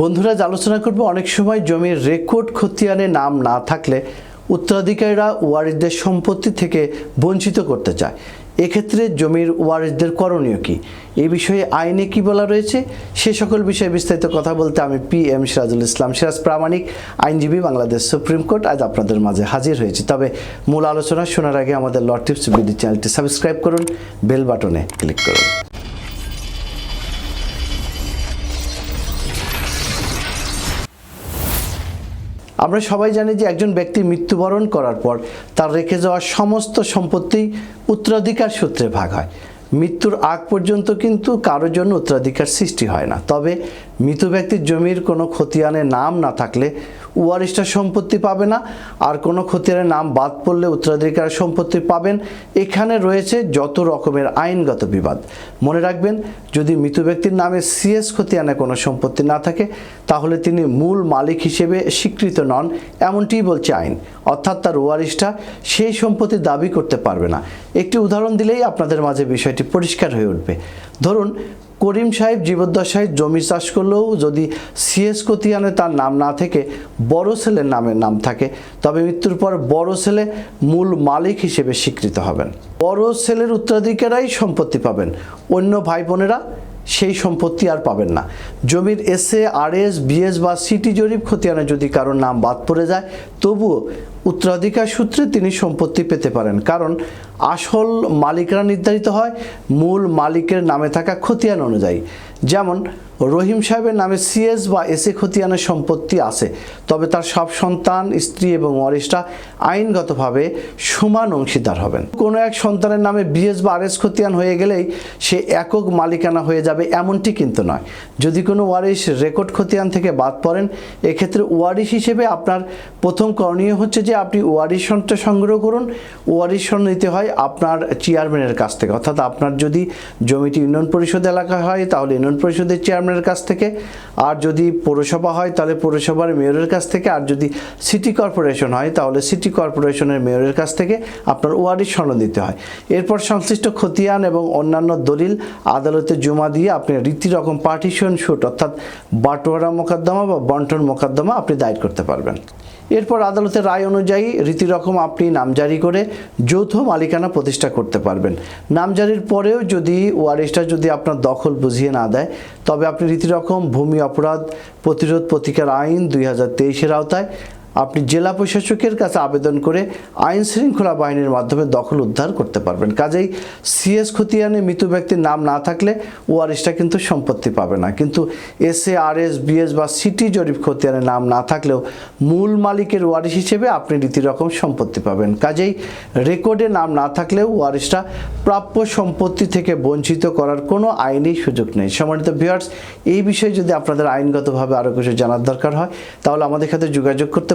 বন্ধুরা আলোচনা করব অনেক সময় জমির রেকর্ড খতিয়ানে নাম না থাকলে উত্তরাধিকারীরা ওয়ারিসদের সম্পত্তি থেকে বঞ্চিত করতে চায়। এক্ষেত্রে জমির ওয়ারিসদের করণীয় কি? এই বিষয়ে আইনে কি বলা রয়েছে? সে সকল বিষয়ে বিস্তারিত কথা বলতে আমি পি এম সিরাজুল ইসলাম সিরাজ প্রামাণিক, আইনজীবী বাংলাদেশ সুপ্রিম কোর্ট। আজ আপনাদের মাঝে হাজির হয়েছি। তবে মূল আলোচনা শোনার আগে আমাদের ল টিপস বিডি চ্যানেলটি সাবস্ক্রাইব করুন, বেল বাটনে ক্লিক করুন। আমরা সবাই জানি যে একজন ব্যক্তি মৃত্যুবরণ করার পর তার রেখে যাওয়া সমস্ত সম্পত্তি উত্তরাধিকার সূত্রে ভাগ হয়। মৃত্যুর আগ পর্যন্ত কিন্তু কারোর জন্য উত্তরাধিকার সৃষ্টি হয় না। তবে মৃত ব্যক্তির জমির কোনো খতিয়ানে নাম না থাকলে ওয়ারিশটা সম্পত্তি পাবে না, আর কোনো খতিয়ানের নাম বাদ পড়লে উত্তরাধিকার সম্পত্তি পাবেন। এখানে রয়েছে যত রকমের আইনগত বিবাদ। মনে রাখবেন, যদি মৃত ব্যক্তির নামে সিএস খতিয়ানে কোনো সম্পত্তি না থাকে, তাহলে তিনি মূল মালিক হিসেবে স্বীকৃত নন এমনটিই বলছে আইন। অর্থাৎ তার ওয়ারিশটা সেই সম্পত্তি দাবি করতে পারবে না। একটি উদাহরণ দিলেই আপনাদের মাঝে বিষয়টি পরিষ্কার হয়ে উঠবে। ধরুন করিম সাহেব জীবদ্দশায় জমি চাষ করলেও যদি সিএস কতিয়ানে তার নাম না থেকে বড় ছেলের নামের নাম থাকে, তবে মৃত্যুর পর বড় ছেলে মূল মালিক হিসেবে স্বীকৃত হবেন। বড় ছেলের উত্তরাধিকারাই সম্পত্তি পাবেন। অন্য ভাই বোনেরা সেই সম্পত্তি আর পাবেন না। জমির S A SA, RS, BS বা সিটি জরিপ খতিয়ানে যদি কারোর নাম বাদ পড়ে যায়, তবুও উত্তরাধিকার সূত্রে তিনি সম্পত্তি পেতে পারেন। কারণ আসল মালিকরা নির্ধারিত হয়, মূল মালিকের নামে থাকা খতিয়ান অনুযায়ী। যেমন রহিম সাহেবের নামে সিএস বা এসএ খতিয়ানের সম্পত্তি আছে। তবে তার সব সন্তান, স্ত্রী এবং ওয়ারিশরা আইনগতভাবে সমান অংশীদার হবেন। কোনো এক সন্তানের নামে বিএস বা আরএস খতিয়ান হয়ে গেলেই সে একক মালিকানা হয়ে যাবে এমনটি কিন্তু নয়। যদি কোনো ওয়ারিশ রেকর্ড খতিয়ান থেকে বাদ পড়েন, এক্ষেত্রে ওয়ারিশ হিসেবে আপনার প্রথম করণীয় হচ্ছে যে আপনি ওয়ারিশনটা সংগ্রহ করুন। ওয়ারিশন নিতে হয় আপনার চেয়ারম্যানের কাছ থেকে। অর্থাৎ আপনার যদি জমিটি ইউনিয়ন পরিষদ এলাকা হয়, তাহলে ইউনিয়ন পরিষদের চেয়ারম্যানের কাছ থেকে, আর যদি পৌরসভা হয় তাহলে পৌরসভার মেয়রের কাছ থেকে, আর যদি সিটি কর্পোরেশন হয় তাহলে সিটি কর্পোরেশনের মেয়রের কাছ থেকে আপনার ওয়ারিশ সনদ দিতে হয়। এরপর সংশ্লিষ্ট খতিয়ান এবং অন্যান্য দলিল, আদালতে জমা দিয়ে আপনি রীতি রকম পার্টিশন শুট অর্থাৎ বাটোয়ারা মোকদ্দমা বা বন্টন মোকদ্দমা আপনি দায়ের করতে পারবেন। এরপর আদালতের রায় অনুযায়ী রীতিরকম আপনি নামজারি করে যৌথ মালিকানা প্রতিষ্ঠা করতে পারবেন। নামজারির পরেও যদি ওয়ারিশটা যদি আপনার দখল বুঝিয়ে না দেয়, তবে আপনি রীতিরকম ভূমি অপরাধ প্রতিরোধ প্রতিকার আইন দুই হাজার তেইশের আওতায় আপনি জেলা প্রশাসকের কাছে আবেদন করে আইন শৃঙ্খলা বাহিনীর মাধ্যমে দখল উদ্ধার করতে পারবেন। কাজেই সিএস খতিয়ানে মৃত ব্যক্তির নাম না থাকলে ওয়ারিশটা কিন্তু সম্পত্তি পাবে না। কিন্তু S A R S BS বা সিটি জরিপ খতিয়ানের নাম না থাকলেও মূল মালিকের ওয়ারিস হিসেবে আপনি রীতিরকম সম্পত্তি পাবেন। কাজেই রেকর্ডে নাম না থাকলেও ওয়ারিশটা প্রাপ্য সম্পত্তি থেকে বঞ্চিত করার কোনো আইনি সুযোগ নেই। সম্মানিত ভিউয়ার্স, এই বিষয়ে যদি আপনাদের আইনগতভাবে আরও কিছু জানার দরকার হয়, তাহলে আমাদের সাথে যোগাযোগ করতে